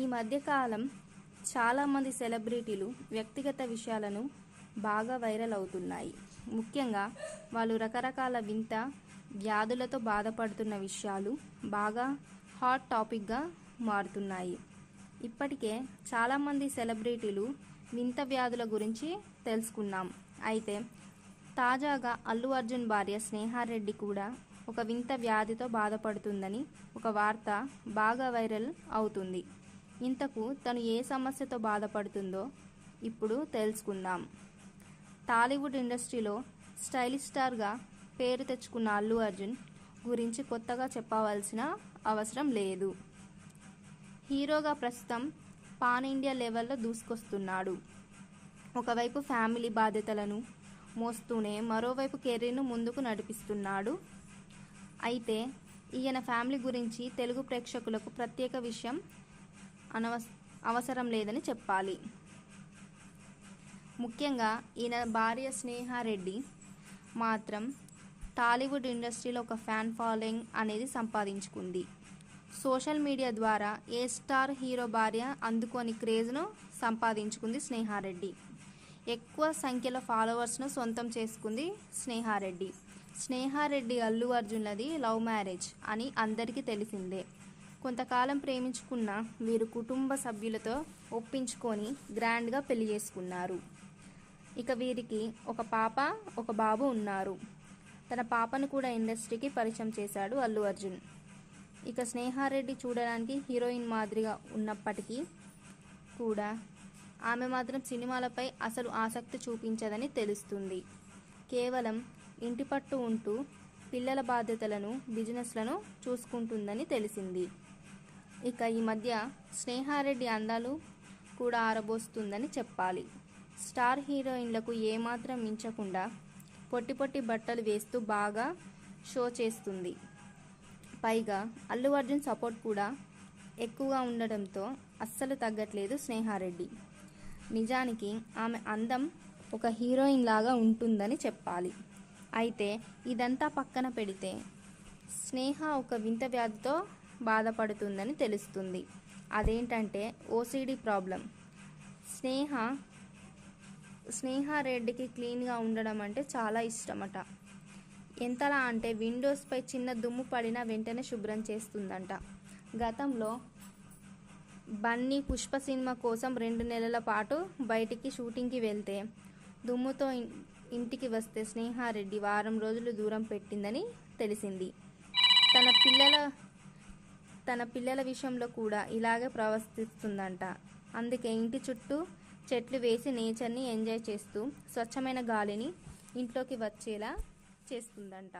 ఈ మధ్యకాలం చాలామంది సెలబ్రిటీలు వ్యక్తిగత విషయాలను బాగా వైరల్ అవుతున్నాయి. ముఖ్యంగా వాళ్ళు రకరకాల వింత వ్యాధులతో బాధపడుతున్న విషయాలు బాగా హాట్ టాపిక్గా మారుతున్నాయి. ఇప్పటికే చాలామంది సెలబ్రిటీలు వింత వ్యాధుల గురించి తెలుసుకున్నాం. అయితే తాజాగా అల్లు అర్జున్ భార్య స్నేహారెడ్డి కూడా ఒక వింత వ్యాధితో బాధపడుతుందని ఒక వార్త బాగా వైరల్ అవుతుంది. ఇంతకు తను ఏ సమస్యతో బాధపడుతుందో ఇప్పుడు తెలుసుకుందాం. టాలీవుడ్ ఇండస్ట్రీలో స్టైలిష్ స్టార్గా పేరు తెచ్చుకున్న అల్లు అర్జున్ గురించి కొత్తగా చెప్పవలసిన అవసరం లేదు. హీరోగా ప్రస్తుతం పాన్ ఇండియా లెవెల్లో దూసుకొస్తున్నాడు. ఒకవైపు ఫ్యామిలీ బాధ్యతలను మోస్తూనే మరోవైపు కెరీర్ను ముందుకు నడిపిస్తున్నాడు. అయితే ఈయన ఫ్యామిలీ గురించి తెలుగు ప్రేక్షకులకు ప్రత్యేక విషయం అనవస అవసరం లేదని చెప్పాలి. ముఖ్యంగా ఈయన భార్య స్నేహారెడ్డి మాత్రం టాలీవుడ్ ఇండస్ట్రీలో ఒక ఫ్యాన్ ఫాలోయింగ్ అనేది సంపాదించుకుంది. సోషల్ మీడియా ద్వారా ఏ స్టార్ హీరో భార్య అందుకోని క్రేజ్ను సంపాదించుకుంది స్నేహారెడ్డి. ఎక్కువ సంఖ్యలో ఫాలోవర్స్ను సొంతం చేసుకుంది స్నేహారెడ్డి. స్నేహారెడ్డి అల్లు అర్జున్లది లవ్ మ్యారేజ్ అని అందరికీ తెలిసిందే. కొంతకాలం ప్రేమించుకున్న వీరు కుటుంబ సభ్యులతో ఒప్పించుకొని గ్రాండ్గా పెళ్ళి చేసుకున్నారు. ఇక వీరికి ఒక పాప ఒక బాబు ఉన్నారు. తన పాపను కూడా ఇండస్ట్రీకి పరిచయం చేశాడు అల్లు అర్జున్. ఇక స్నేహారెడ్డి చూడడానికి హీరోయిన్ మాదిరిగా ఉన్నప్పటికీ కూడా ఆమె మాత్రం సినిమాలపై అసలు ఆసక్తి చూపించదని తెలుస్తుంది. కేవలం ఇంటి పట్టు ఉంటూ పిల్లల బాధ్యతలను బిజినెస్లను చూసుకుంటుందని తెలిసింది. ఇక ఈ మధ్య స్నేహారెడ్డి అందాలు కూడా ఆరబోస్తుందని చెప్పాలి. స్టార్ హీరోయిన్లకు ఏమాత్రం మించకుండా పొట్టి పొట్టి బట్టలు వేస్తూ బాగా షో చేస్తుంది. పైగా అల్లు అర్జున్ సపోర్ట్ కూడా ఎక్కువగా ఉండడంతో అస్సలు తగ్గట్లేదు స్నేహారెడ్డి. నిజానికి ఆమె అందం ఒక హీరోయిన్ లాగా ఉంటుందని చెప్పాలి. అయితే ఇదంతా పక్కన పెడితే స్నేహ ఒక వింత వ్యాధితో బాధపడుతుందని తెలుస్తుంది. అదేంటంటే ఓసిడి ప్రాబ్లం. స్నేహ స్నేహారెడ్డికి క్లీన్గా ఉండడం అంటే చాలా ఇష్టమట. ఎంతలా అంటే విండోస్పై చిన్న దుమ్ము పడినా వెంటనే శుభ్రం చేస్తుందంట. గతంలో బన్నీ పుష్ప సినిమా కోసం రెండు నెలల పాటు బయటికి షూటింగ్కి వెళ్తే దుమ్ముతో ఇంటికి వస్తే స్నేహారెడ్డి వారం రోజులు దూరం పెట్టిందని తెలిసింది. తన పిల్లల తన పిల్లల విషయంలో కూడా ఇలాగే ప్రవర్తిస్తుందంట. అందుకే ఇంటి చుట్టూ చెట్లు వేసి నేచర్ని ఎంజాయ్ చేస్తూ స్వచ్ఛమైన గాలిని ఇంట్లోకి వచ్చేలా చేస్తుందంట.